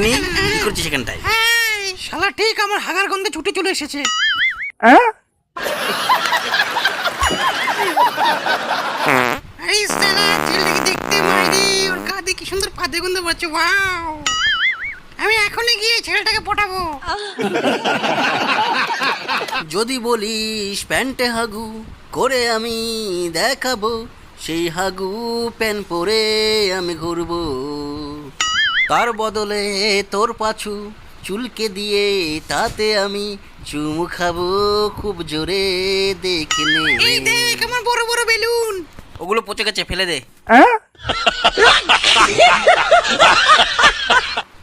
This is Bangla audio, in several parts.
চিকনি কি করছিস এখানটায়? শালা ঠিক আমার হাগার গন্ধে ছুটে চলে এসেছে। এই শালা ছেলেটাকে দেখতে মাইরি ওর কাঁধে কি সুন্দর পাদে গন্ধ পাচ্ছে ওয়াও। আমি এখনই গিয়ে ছেলেটাকে পটাবো। যদি বলিস প্যান্টে হাগু করে আমি দেখাবো সেই হাগু প্যান্ট পরে আমি ঘুরবো। তার বদলে তোর পাছু চুলকে দিয়ে তাতে আমি চুমু খাব খুব জোরে দেখে এই নে দেখ আমার বড় বড় বেলুন। ওগুলো পচে গেছে ফেলে দে।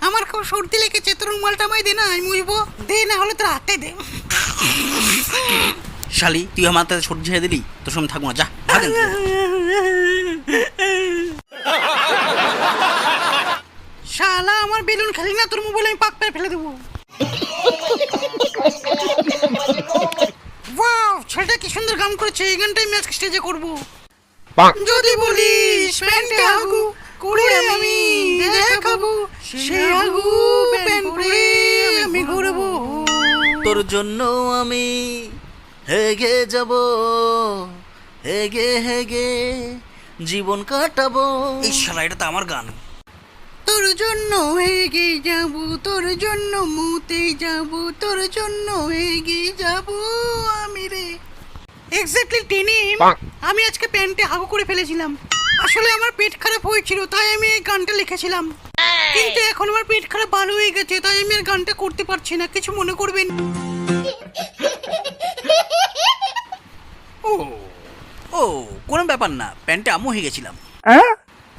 আমার খুব সর্দি লেগেছে তোর রুমালটা আমায় দে না আমি মুছবো। দে না হলে তোর হাতে দে। শালি তুই আমার হাতে সর্দি ছেড়ে দিলি? তোর সঙ্গে থাকব না যা ভাগ এখান থেকে। শালা আমার বেলুন খেলি না তোর মোবাইল আমি পাক পেয়ে ফেলে দেবো। ওয়াও ছেলেটা কি সুন্দর গান করেছে এই গানটাই ম্যাচ স্টেজে করব। যদি বলিস প্যান্টে আগু করে আমি দেখাবো সে আগু প্যান্ট পরে আমি ঘুরবো। তোর জন্য আমি হেগে যাব হেগে হেগে জীবন কাটাবো। এই শালা এটা তো আমার গান। তোর জন্য হেগে যাব তোর জন্য মুতে যাব তোর জন্য হেগে যাব আমি রে। এক্স্যাক্টলি টেনে আমি আজকে প্যান্টে হাগু করে ফেলেছিলাম। আসলে আমার পেট খারাপ হয়েছিল তাই আমি এই গানটা লিখেছিলাম। কিন্তু এখন আমার পেট খারাপ ভালো হয়ে গেছে তাই আমি আর গানটা করতে পারছি না কিছু মনে করবেন? ও ও কোনো ব্যাপার না প্যান্টে আমও হয়ে গেছিলাম।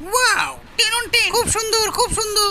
ওয়াও টেনন্টে খুব সুন্দর খুব সুন্দর